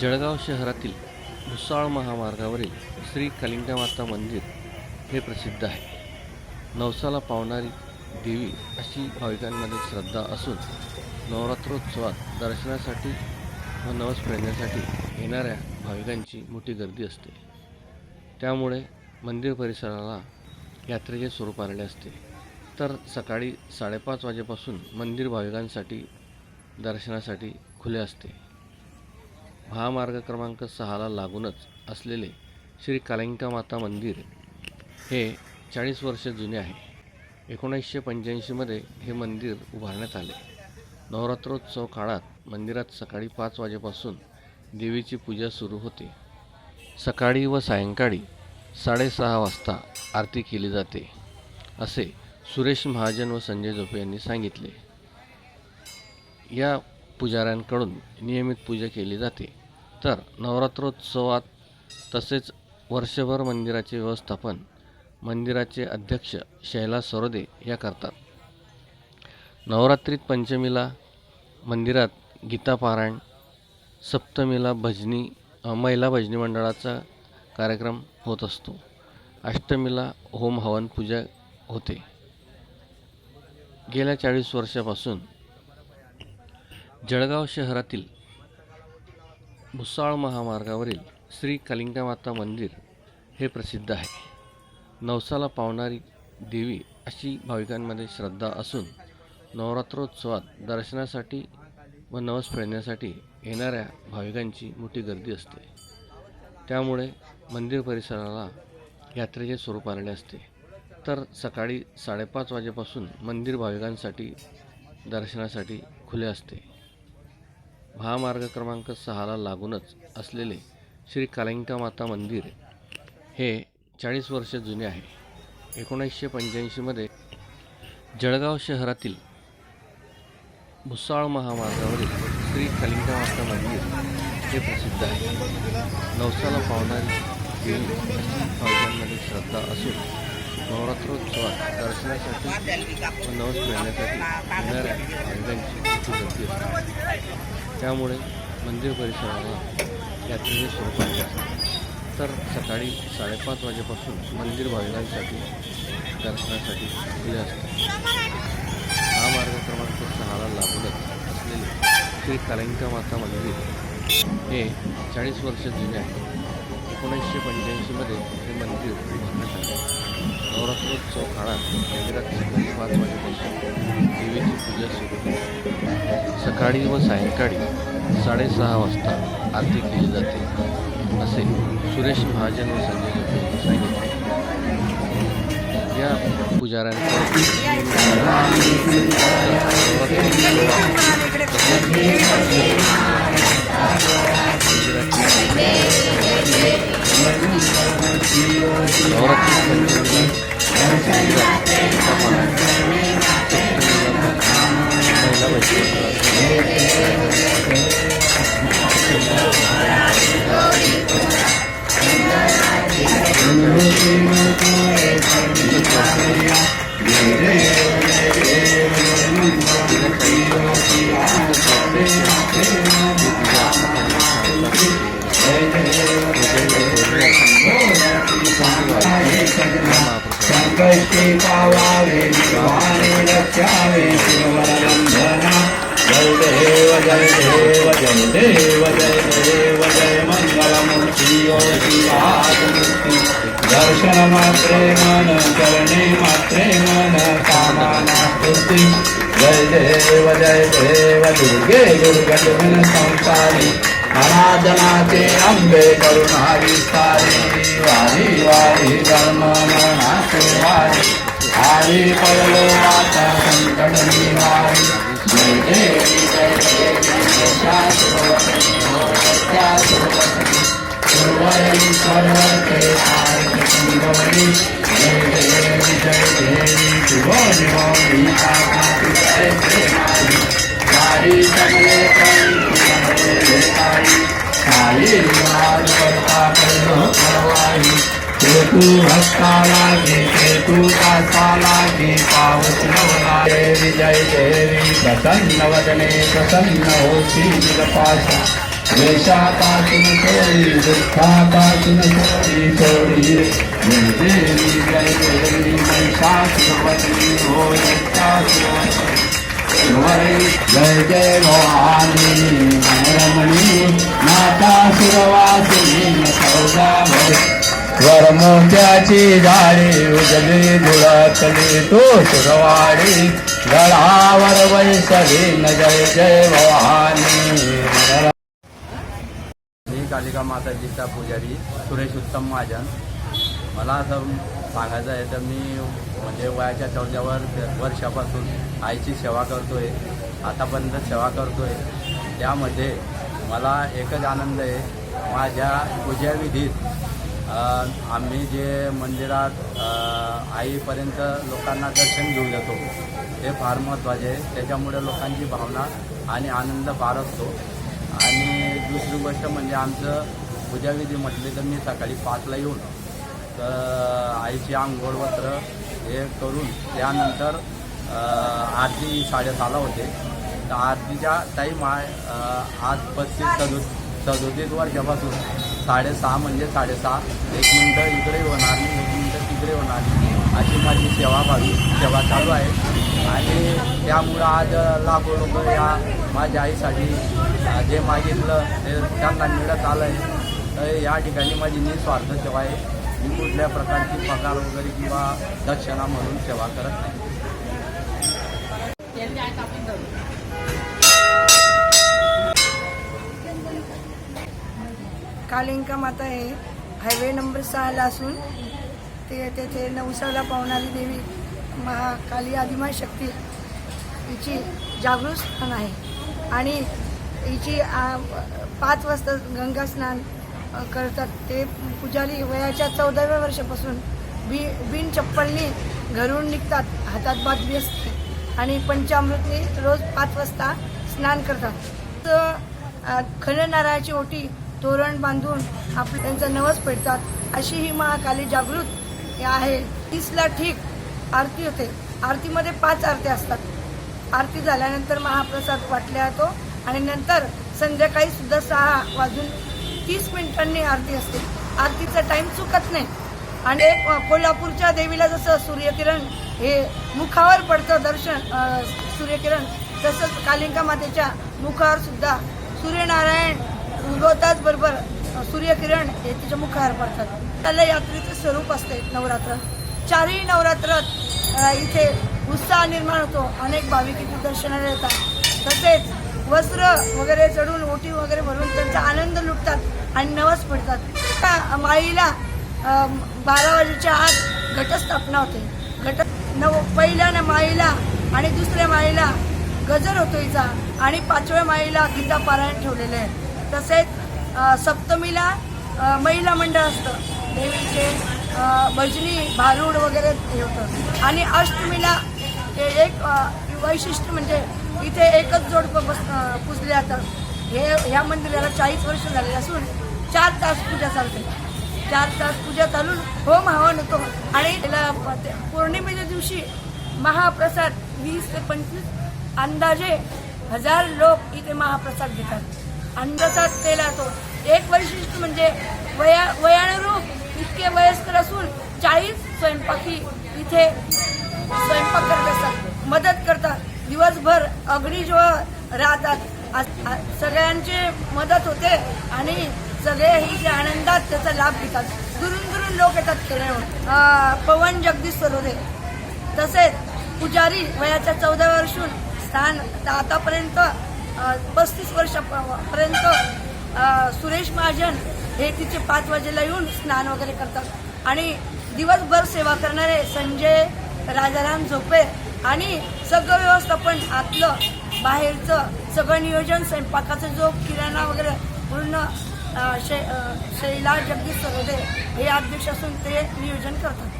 जळगाव शहरातील भुसाळ महामार्गावरील श्री कलिंगमाता मंदिर हे प्रसिद्ध आहे. नवसाला पावणारी देवी अशी भाविकांमध्ये श्रद्धा असून नवरात्रोत्सवात दर्शनासाठी व नवस फेडण्यासाठी येणाऱ्या भाविकांची मोठी गर्दी असते. त्यामुळे मंदिर परिसराला यात्रेचे स्वरूप आलेले असते. तर सकाळी साडेपाच वाजेपासून मंदिर भाविकांसाठी दर्शनासाठी खुले असते. महामार्ग क्रमांक सहाला लागूनच असलेले श्री कालिंका माता मंदिर हे चाळीस वर्ष जुने आहे. एकोणीसशे पंच्याऐंशीमध्ये हे मंदिर उभारण्यात आले. नवरात्रोत्सव काळात मंदिरात सकाळी पाच वाजेपासून देवीची पूजा सुरू होते. सकाळी व सायंकाळी साडेसहा वाजता आरती केली जाते असे सुरेश महाजन व संजय जोपे यांनी सांगितले. या पुजाऱ्यांकडून नियमित पूजा केली जाते. तर नवरात्रोत्सवात तसेच वर्षभर मंदिराचे व्यवस्थापन मंदिराचे अध्यक्ष शैला सरोदे या करतात. नवरात्रीत पंचमीला मंदिरात गीतापारायण सप्तमीला भजनी महिला भजनी मंडळाचा कार्यक्रम होत असतो. अष्टमीला होम हवन पूजा होते. गेल्या चाळीस वर्षापासून जळगाव शहरातील भुसाळ महामार्गावरील श्री कलिंगमाता मंदिर हे प्रसिद्ध आहे. नवसाला पावणारी देवी अशी भाविकांमध्ये श्रद्धा असून नवरात्रोत्सवात दर्शनासाठी व नवस फेडण्यासाठी येणाऱ्या भाविकांची मोठी गर्दी असते. त्यामुळे मंदिर परिसराला यात्रेचे स्वरूप आलेले असते. तर सकाळी साडेपाच वाजेपासून मंदिर भाविकांसाठी दर्शनासाठी खुले असते. महामार्ग क्रमांक सहाला लागूनच असलेले श्री कालिंका माता मंदिर हे चाळीस वर्ष जुने आहे. एकोणीसशे पंच्याऐंशीमध्ये जळगाव शहरातील भुसाळ महामार्गावरील श्री कालिंका माता मंदिर हे प्रसिद्ध आहे. नवसाला पावणारी देवी भाविकांमध्ये श्रद्धा असून नवरात्रोत्सवात दर्शनासाठी व नवस मिळण्यासाठी येणाऱ्या भाविकांची मोठी गर्दी असते. त्यामुळे मंदिर परिसराला यात्रेचे स्वरूप आले असते तर सकाळी साडेपाच वाजेपासून मंदिर भाविकांसाठी दर्शनासाठी खुले असते महामार्ग क्रमांक सहाला लागूनच असलेले श्री कलंका माता मंदिर हे चाळीस वर्ष जुने आहे. एकोणीसशे पंच्याऐंशीमध्ये हे मंदिर उभारण्यात आले. नवरात्रोत्सव काळात मंदिरात सकाळी पाच वाजेपासून देवीची पूजा सुरू होते. सकाळी व सायंकाळी साडेसहा वाजता आरती केली जाते असे सुरेश महाजन व संजय जोपे यांनी सांगितले. या विद्वाने रक्षावे शिववरवंदना जय देव जय देव जय देव जय देव जय मंगलमूर्ती योगी आदिमूर्ती दर्शन मात्रे मन चरणे मात्रे मन कामाना स्तुती जय देव जय देव दुर्गे दुर्गटन संसारी अनादनाचे अंबे करुणा विस्तारी वारी वारी धर्म मनाचे वारी हरी पडलो आता संकट निवारी जय देवी जय देवी शाश्वती सत्याश्वती सर्वयी सर्वते आरती सुंदरी जय देवी जय देवी शिवोनि मौली काकाति जय प्रेमाई सारी सगळे काही साई राज करता करो करवाई तू भक्ता लागे के तू दासा लागे पावत नवला देवी जय देवी प्रसन्न वदने प्रसन्न होती पाशा वेशा पाशन कोई दुखा पाशन तुम कोई कोई जय देवी जय देवी महिषासुरवदनी हो यक्षासुरवदनी जय जय भवानी रमणी माता सुरवासिनी सौदा भव वरमोत्याची झाडी उजली धुळकली तो सुरवाडी गळावर वैसली न जय जय भवानी. मी कालिका माताजीचा पुजारी सुरेश उत्तम महाजन. मला असं सांगायचं आहे तर मी म्हणजे वयाच्या चौथ्यावर वर्षापासून आईची सेवा करतोय आतापर्यंत सेवा करतोय. त्यामध्ये मला एकच आनंद आहे माझ्या पूजाविधीत आम्ही जे मंदिरात आईपर्यंत लोकांना दर्शन घेऊन देतो हे फार महत्त्वाचे आहे. त्याच्यामुळे लोकांची भावना आणि आनंद फार असतो. आणि दुसरी गोष्ट म्हणजे आमचं पूजाविधी म्हटली तर मी सकाळी पाचला येऊन तर आईची आंघोळ वस्त्र हे करून त्यानंतर आरती साडेसहाला होते. तर आरतीच्या टाईम आहे आज पस्तीस सदो सदोतीस वर्षापासून साडेसहा म्हणजे साडेसहा. एक मिनटं इकडे होणार नाही एक मिनटं तिकडे होणार नाही. अशी माझी सेवा भावी सेवा चालू आहे. आणि त्यामुळं आज लाखो लोक या माझ्या आईसाठी जे मागितलं ते त्यांना मिळत आलं आहे तर या ठिकाणी माझी निस्वार्थ सेवा आहे. मी कुठल्या प्रकारची पगार वगैरे किंवा दक्षिणा म्हणून सेवा करत नाही. कालिंका माता हे हायवे नंबर सहाला असून ते तेथे नवसाला पावणारी देवी महाकाली आदिमा शक्ती हिची जागृत स्थान आहे. आणि हिची पाच वाजता गंगा स्नान करतात. ते पुजारी वयाच्या चौदाव्या वर्षापासून बी बिन चप्पलनी घरून निघतात. हातात बादली असते. आणि पंचामृतनी रोज पाच वाजता स्नान करतात. तर अ, नारळाची ओटी तोरण बांधून आपलं त्यांचं नवस पेटतात अशी ही महाकाली जागृत आहे. तीसला ठीक आरती होते. आरतीमध्ये पाच आरत्या असतात. आरती झाल्यानंतर महाप्रसाद वाटला जातो आणि नंतर संध्याकाळी सुद्धा सहा वाजून तीस मिनिटांनी आरती असते. आरतीचा टाईम चुकत नाही. आणि कोल्हापूरच्या देवीला जसं सूर्यकिरण हे मुखावर पडतं दर्शन सूर्यकिरण तसंच कालिंका मातेच्या मुखावर सुद्धा सूर्यनारायण उगवताच बरोबर सूर्यकिरण हे तिच्या मुखावर पडतात. त्याला यात्रेचं स्वरूप असते नवरात्र. चारही नवरात्रात इथे उत्साह निर्माण होतो. अनेक भाविक इथे दर्शनाला येतात. तसेच वस्त्र वगैरे चढून ओटी वगैरे भरून त्यांचा आनंद लुटतात आणि नवस पडतात. त्या माईला बारा वाजेच्या आत घटस्थापना होते. घट नव पहिल्या न माईला आणि दुसऱ्या माईला गजर होतो हिचा आणि पाचव्या माईला गीता पारायण ठेवलेले आहे. तसेच सप्तमीला महिला मंडळ असतं. देवीचे भजनी भारूड वगैरे हे होतं. आणि अष्टमीला हे एक वैशिष्ट्य म्हणजे इथे एकच जोड बस पुजले जातं हे ह्या मंदिराला चाळीस वर्ष झालेले असून चार तास पूजा चालते. चार तास पूजा चालून होम हवन होतो. आणि त्याला ते- पौर्णिमेच्या दिवशी महाप्रसाद वीस ते पंचवीस अंदाजे हजार लोक इथे महाप्रसाद घेतात. अंदाजात केला जातो एक वैशिष्ट्य म्हणजे वया वयानुरूप इतके वयस्कर असून चाळीस स्वयंपाकी इथे स्वयंपाक करत असतात. मदत करतात. दिवसभर अग्निजवळ राहतात. आ- सगळ्यांची मदत होते आणि सगळे ही जे आनंदात त्याचा लाभ घेतात. दुरून दुरून लोक येतात खेळण्यावर. पवन जगदीश सरोदे तसेच पुजारी वयाच्या चौदा वर्षून स्थान आतापर्यंत पस्तीस वर्षापर्यंत सुरेश महाजन हे तिचे पाच वाजेला येऊन स्नान वगैरे करतात. आणि दिवसभर सेवा करणारे संजय राजाराम झोपे आणि सगळं व्यवस्थापन आतलं बाहेरचं सगळं नियोजन स्वयंपाकाचं जो किराणा वगैरे पूर्ण शै शैला जगदीश सरोदे हे अध्यक्ष असून ते नियोजन करतात.